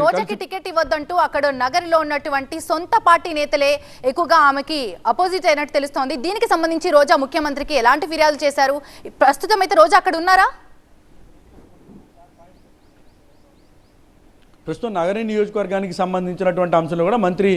రోజాకి ticket ఇవ్వద్దంటూ అక్కడ నగరిలో ఉన్నటువంటి సొంత పార్టీ నేతలే ఎక్కువగా ఆమెకి అపోజిట్ అయినట్టు తెలుస్తోంది. దీనికి సంబంధించి రోజా ముఖ్యమంత్రికి ఎలాంటి ఫిర్యాదు చేశారు? ప్రస్తుతం అయితే రోజా అక్కడ ఉన్నారా? ప్రస్తుతం నగర నియోజకవర్గానికి సంబంధించినటువంటి అంశంలో కూడా మంత్రి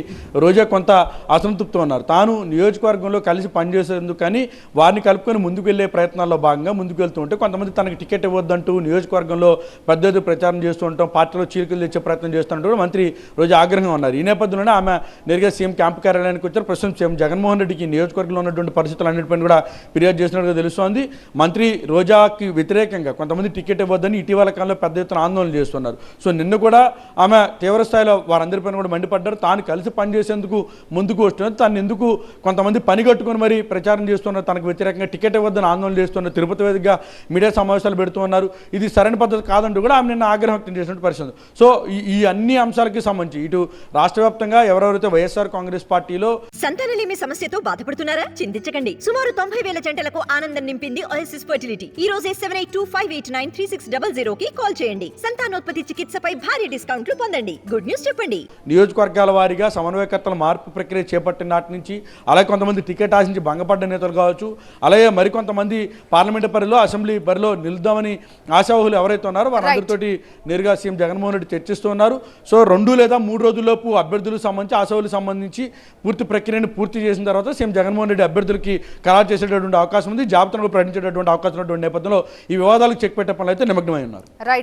రోజా కొంత అసంతృప్తి ఉన్నారు. తాను నియోజకవర్గంలో కలిసి పనిచేసేందుకు కానీ వారిని కలుపుకొని ముందుకు వెళ్ళే ప్రయత్నాల్లో భాగంగా ముందుకు వెళ్తూ ఉంటే కొంతమంది తనకు టికెట్ ఇవ్వద్దంటూ నియోజకవర్గంలో పెద్ద ఎత్తున ప్రచారం చేస్తూ ఉంటాం పార్టీలో చీలికలు తెచ్చే ప్రయత్నం చేస్తుంటూ కూడా మంత్రి రోజా ఆగ్రహంగా ఉన్నారు. ఈ నేపథ్యంలోనే ఆమె నేరుగా సీఎం క్యాంపు కార్యాలయానికి వచ్చారు. ప్రస్తుతం సీఎం జగన్మోహన్ రెడ్డికి నియోజకవర్గంలో ఉన్నటువంటి పరిస్థితులు అన్నింటిపైన కూడా ఫిర్యాదు చేసినట్టుగా తెలుస్తోంది. మంత్రి రోజాకి వ్యతిరేకంగా కొంతమంది టికెట్ ఇవ్వద్దని ఇటీవల కాలంలో పెద్ద ఎత్తున ఆందోళన చేస్తున్నారు. సో నిన్న కూడా ఆమె తీవ్రస్థాయిలో వారందరి వారందరిపైన కూడా మండిపడ్డారు. తాను కలిసి పనిచేసేందుకు ముందుకు వస్తున్నారు. తను ఎందుకు కొంతమంది పని కట్టుకొని మరి ప్రచారం చేస్తున్నారు? తనకు వ్యతిరేకంగా టికెట్ ఇవ్వద్దని ఆందోళన చేస్తున్నారు. తిరుపతి వేదికగా మీడియా సమావేశాలు పెడుతున్నారు ఇది సరైన పద్ధతి కాదంటూ కూడా ఆమె నిన్న ఆగ్రహం వ్యక్తం చేసినట్టు పరిస్థితి సో ఈ అన్ని అంశాలకి సంబంధించి ఇటు రాష్ట్ర వ్యాప్తంగా ఎవరెవరైతే వైఎస్ఆర్ కాంగ్రెస్ పార్టీలో సంతానలేమి సమస్యతో బాధపడుతున్నారా? చింతించకండి. సుమారు తొంభై వేల జంటలకు ఆనందం నింపింది ఓఎస్ఎస్ ఫర్టిలిటీ ఈ రోజే seven eight two five eight nine three six double zero కి కాల్ చేయండి. సంతానోత్పత్తి చికిత్సపై భారీ డిస్కౌంట్లు పొందండి. గుడ్ న్యూస్ చెప్పండి. నియోజకవర్గాల వారీగా సమన్వయకర్తల మార్పు ప్రక్రియ చేపట్టిన నాటి నుంచి అలాగే కొంతమంది టికెట్ ఆశించి భంగపడ్డ నేతలు కావచ్చు అలాగే మరికొంతమంది పార్లమెంటు పరిలో అసెంబ్లీ బరిలో నిలుద్దామని ఆశావహులు ఎవరైతే ఉన్నారో వారందరితోటి నేరుగా సీఎం జగన్మోహన్ రెడ్డి చర్చిస్తున్నారు సో రెండు లేదా మూడు రోజుల్లోపు అభ్యర్థులకు సంబంధించి ఆశావులకు సంబంధించి పూర్తి ప్రక్రియను పూర్తి చేసిన తర్వాత సీఎం జగన్మోహన్ రెడ్డి అభ్యర్థులకి ఖరారు చేసేటటువంటి అవకాశం ఉంది. జాబితాను ప్రకటించేటటువంటి అవకాశం ఉన్నటువంటి నేపథ్యంలో ఈ వివాదాలకు చెక్ పెట్టే పనులు అయితే నిమగ్నమై ఉన్నారు.